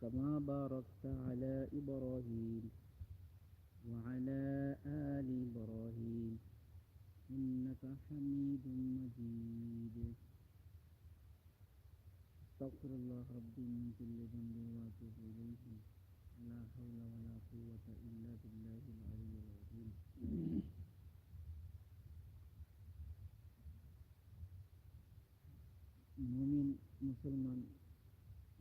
كما باركت على إبراهيم وعلى آل إبراهيم. إنك حميد مجيد. استغفر الله ربي من كل ذنب واتوب إليه. لا حول ولا قوة إلا بالله العلي العظيم. مؤمن মুসলমান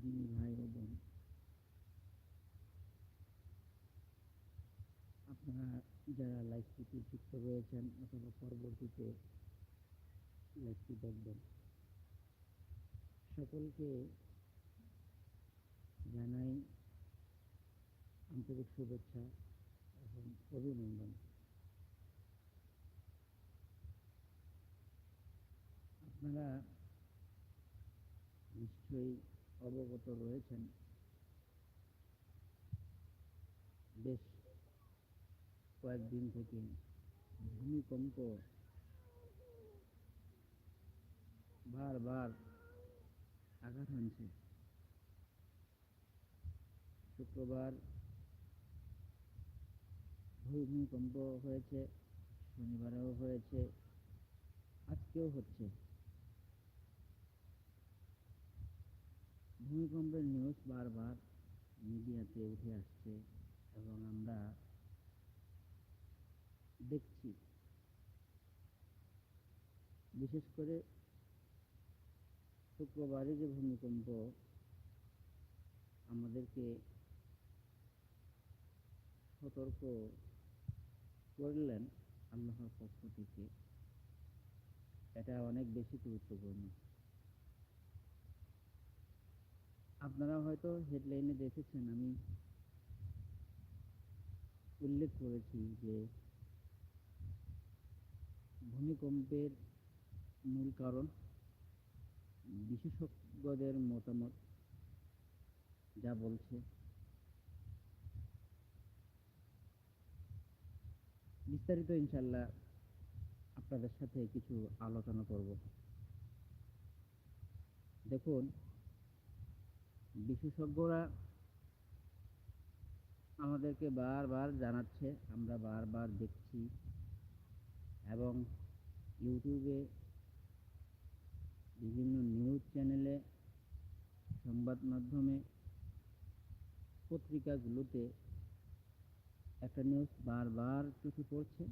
দিনী ভাই আপনারা যারা লাইফটিতে যুক্ত রয়েছেন অথবা পরবর্তীতে লাইফটি দেখবেন, সকলকে জানাই আন্তরিক শুভেচ্ছা এবং অভিনন্দন। আপনারা নিশ্চয়ই অবগত রয়েছেন। বেশ কয়েকদিন থেকে ভূমিকম্প বারবার আঘাত হানছে। শুক্রবার ভূমিকম্প হয়েছে, শনিবারেও হয়েছে, আজকেও হচ্ছে। ভূমিকম্পের নিউজ বারবার মিডিয়াতে উঠে আসছে এবং আমরা দেখছি। বিশেষ করে শুক্রবারে যে ভূমিকম্প, আমাদেরকে সতর্ক করলেন আল্লাহর পক্ষ থেকে। এটা অনেক বেশি গুরুত্বপূর্ণ। আপনারা হয়তো হেডলাইনে দেখেছেন, আমি উল্লেখ করেছি যে ভূমিকম্পের মূল কারণ বিশেষজ্ঞদের মতামত যা বলছে। বিস্তারিত ইনশাল্লাহ আপনাদের সাথে কিছু আলোচনা করব। দেখুন, বিশেষজ্ঞরা আমাদেরকে বারবার জানাচ্ছে, আমরা বারবার দেখছি এবং ইউটিউবে বিভিন্ন নিউজ চ্যানেলে, সংবাদ মাধ্যমে, পত্রিকাগুলোতে একটা নিউজ বারবার চোখে পড়ছে।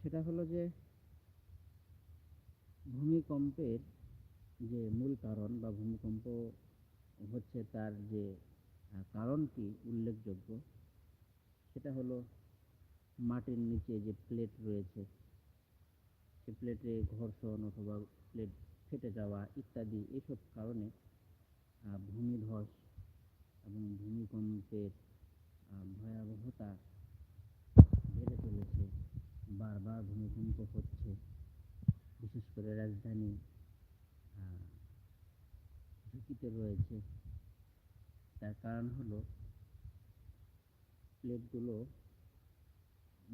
সেটা হলো যে, ভূমিকম্পের যে মূল কারণ বা ভূমিকম্প হচ্ছে তার যে কারণটি উল্লেখযোগ্য, সেটা হলো মাটির নিচে যে প্লেট রয়েছে প্লেটে ঘর্ষণ অথবা প্লেট ফেটে যাওয়া ইত্যাদি এইসব কারণে ভূমিধস এবং ভূমিকম্পের ভয়াবহতা বেড়ে চলেছে, বারবার ভূমিকম্প হচ্ছে। বিশেষ করে রাজধানী ঝুঁকিতে রয়েছে। তার কারণ হলো প্লেটগুলো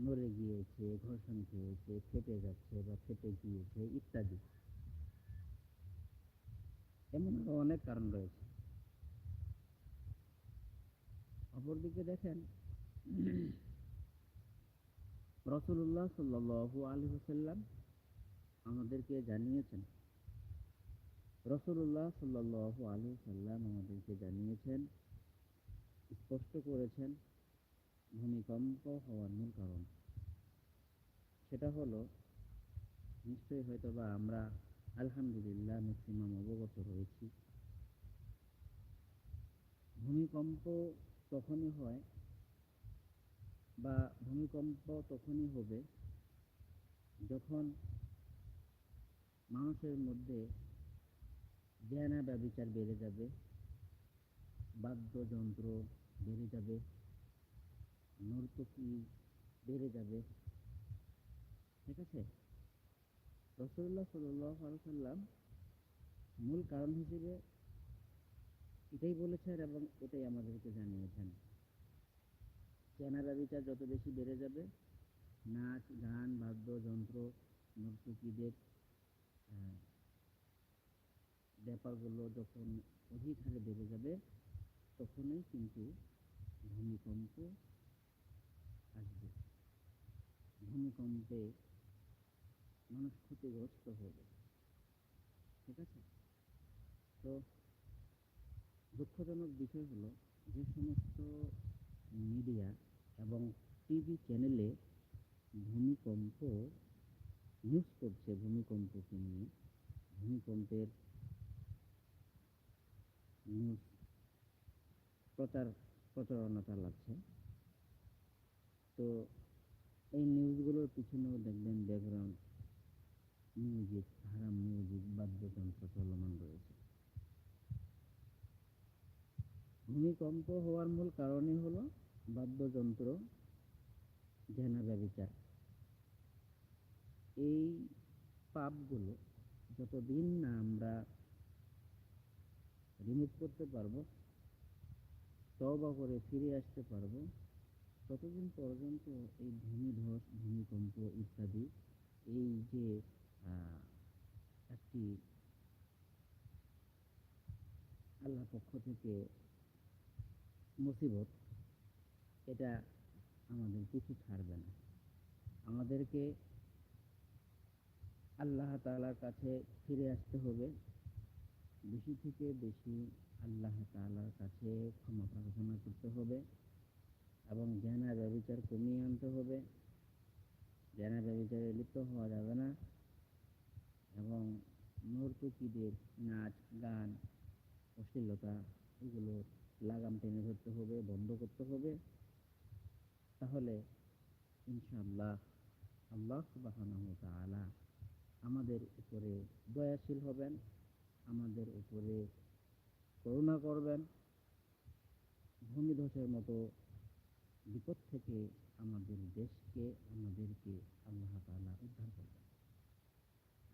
নড়ে গিয়েছে ঘর্ষণ খেয়েছে, ফেটে যাচ্ছে বা ফেটে গিয়েছে ইত্যাদি। এমন আরও অনেক কারণ রয়েছে। অপরদিকে দেখেন রসুল্লাহ সাল্লু আলী হুসাল্লাম আমাদেরকে জানিয়েছেন রসুল্লাহ সাল্লু আলী সাল্লাম আমাদেরকে জানিয়েছেন, স্পষ্ট করেছেন ভূমিকম্প হওয়ার মূল কারণ সেটা হলো, নিশ্চয়ই হয়তো বা আমরা আলহামদুলিল্লাহ ম্যাক্সিমাম অবগত রয়েছি ভূমিকম্প তখনই হয় বা ভূমিকম্প তখনই হবে যখন মানুষের মধ্যে জ্ঞানা ব্যবিচার বেড়ে যাবে, বাদ্যযন্ত্র বেড়ে যাবে। নর্তকী বেড়ে যাবে। ঠিক আছে? রসুল্লাহ সাল্লাম মূল কারণ হিসেবে এটাই বলেছেন এবং এটাই আমাদেরকে জানিয়েছেন। চেনারা বিচার যত বেশি বেড়ে যাবে, নাচ, গান বাদ্যযন্ত্র নর্তকীদের ব্যাপারগুলো যখন অধিক হারে বেড়ে যাবে, তখনই কিন্তু ভূমিকম্প আসবে ভূমিকম্পে মানুষ ক্ষতিগ্রস্ত হবে ঠিক আছে? তো দুঃখজনক বিষয় হলো, যে সমস্ত মিডিয়া এবং টিভি চ্যানেলে ভূমিকম্প নিউজ করছে, ভূমিকম্পকে নিয়ে। ভূমিকম্পের নিউজ প্রচার প্রচারণা চালাচ্ছে তো এই নিউজগুলোর পিছনেও দেখবেন ব্যাকগ্রাউন্ড মিউজিক হারাম মিউজিক বাদ্যযন্ত্র চলমান রয়েছে। ভূমিকম্প হওয়ার মূল কারণই হলো বাদ্যযন্ত্র জেনা ব্যবচার। এই পাপগুলো যতদিন না আমরা রিমুভ করতে পারব, তবা করে ফিরে আসতে পারব ততদিন পর্যন্ত এই ভূমিধস, ভূমিকম্প ইত্যাদি, এই যে একটি আল্লাহ পক্ষ থেকে মুসিবত, এটা আমাদের কিছু ছাড়বে না। আমাদেরকে আল্লাহ তালার কাছে ফিরে আসতে হবে। বেশি থেকে বেশি আল্লাহ তাআলার কাছে ক্ষমা প্রার্থনা করতে হবে। এবং জ্ঞানা ব্যবচার কমিয়ে আনতে হবে। জ্ঞানা ব্যবচারে লিপ্ত হওয়া যাবে না। এবং নর্তকীদের নাচ, গান, অশ্লীলতা, এগুলো লাগাম টেনে ধরতে হবে, বন্ধ করতে হবে। তাহলে ইনশাআল্লাহ, আল্লাহ সুবহানাহু আমাদের উপরে দয়াশীল হবেন, আমাদের উপরে করুণা করবেন। ভূমিধসের মতো বিপদ থেকে আমাদের দেশকে, আমাদেরকে আল্লাহ তালা উদ্ধার করবেন।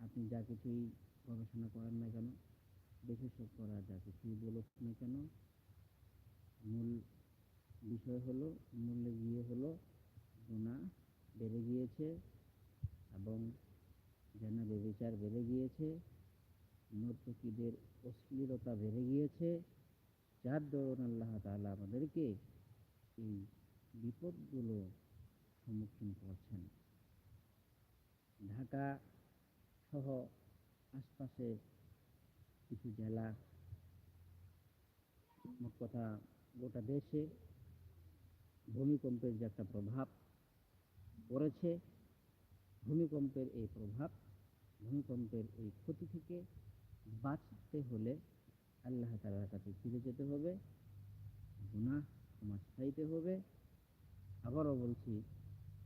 আপনি যা কিছুই গবেষণা করেন না কেন, বিশেষজ্ঞরা যা কিছুই বলুক না কেন, মূল বিষয় হলো, মূল্যে গিয়ে হলো গুণা বেড়ে গিয়েছে এবং যেন বেবিচার বেড়ে গিয়েছে নর্তকীদের অশ্লীলতা বেড়ে গিয়েছে, যার দরুন আল্লাহ তালা আমাদেরকে এই বিপদগুলো সম্মুখীন করছেন। ঢাকা সহ আশপাশে কিছু জেলা, মোট কথা গোটা দেশে ভূমিকম্পের যে একটা প্রভাব পড়েছে, ভূমিকম্পের এই প্রভাব, ভূমিকম্পের এই ক্ষতি থেকে বাঁচতে হলে আল্লাহ তাআলার কাছে ফিরে যেতে হবে, গুনাহ ক্ষমা চাইতে হবে আবারও বলছি,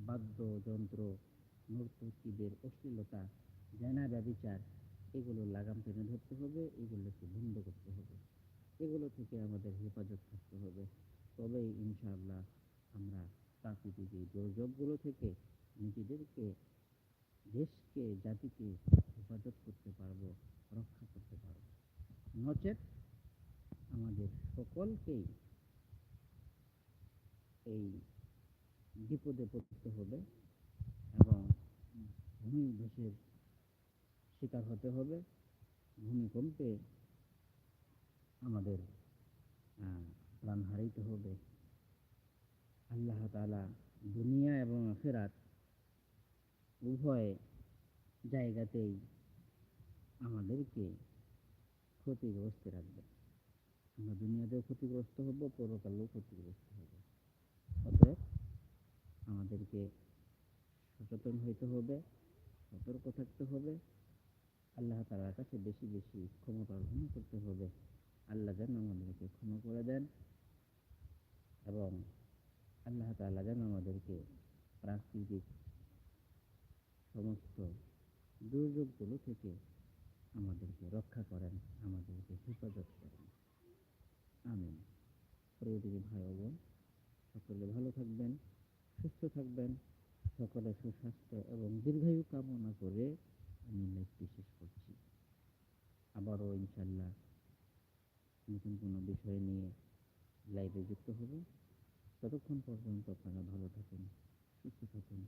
বাদ্যযন্ত্র, নর্তকীদের অশ্লীলতা, জেনা ব্যবিচার, এগুলো লাগাম টেনে ধরতে হবে, এগুলোকে বন্ধ করতে হবে। এগুলো থেকে আমাদের হেফাজত থাকতে হবে। তবেই ইনশাআল্লাহ আমরা প্রাকৃতিক এই দুর্যোগগুলো থেকে নিজেদেরকে, দেশকে, জাতিকে হেফাজত করতে পারব, রক্ষা করতে পারব। নচেত আমাদের সকলকেই এই বিপদে পড়তে হবে এবং ভূমিধসের শিকার হতে হবে। ভূমিকম্পে আমাদের প্রাণ হারাইতে হবে। আল্লাহ তাআলা দুনিয়া এবং আখেরাত উভয় জায়গাতেই আমাদেরকে ক্ষতিগ্রস্ত রাখবে। আমরা দুনিয়াতেও ক্ষতিগ্রস্ত হব, পরকালেও ক্ষতিগ্রস্ত হব। অতএব আমাদেরকে সচেতন হইতে হবে, সতর্ক থাকতে হবে। আল্লাহ তাআলার কাছে বেশি বেশি ক্ষমা প্রার্থনা করতে হবে। আল্লাহ যেন আমাদেরকে ক্ষমা করে দেন এবং আল্লাহ তাআলা যেন আমাদেরকে প্রাকৃতিক সমস্ত দুর্যোগগুলো থেকে আমাদেরকে রক্ষা করেন, আমাদেরকে হেফাজত করেন। আমিন। প্রিয়দিনী ভাই ও বোন, সকলে ভালো থাকবেন। সুস্থ থাকবেন। সকলে সুস্বাস্থ্য এবং দীর্ঘায়ু কামনা করে আমি লাইফটি শেষ করছি। আবারও ইনশাল্লাহ নতুন কোনো বিষয় নিয়ে লাইভে যুক্ত হব। ততক্ষণ পর্যন্ত আপনারা ভালো থাকুন, সুস্থ থাকুন।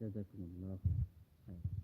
জাজাকুমুল্লাহ খায়রান।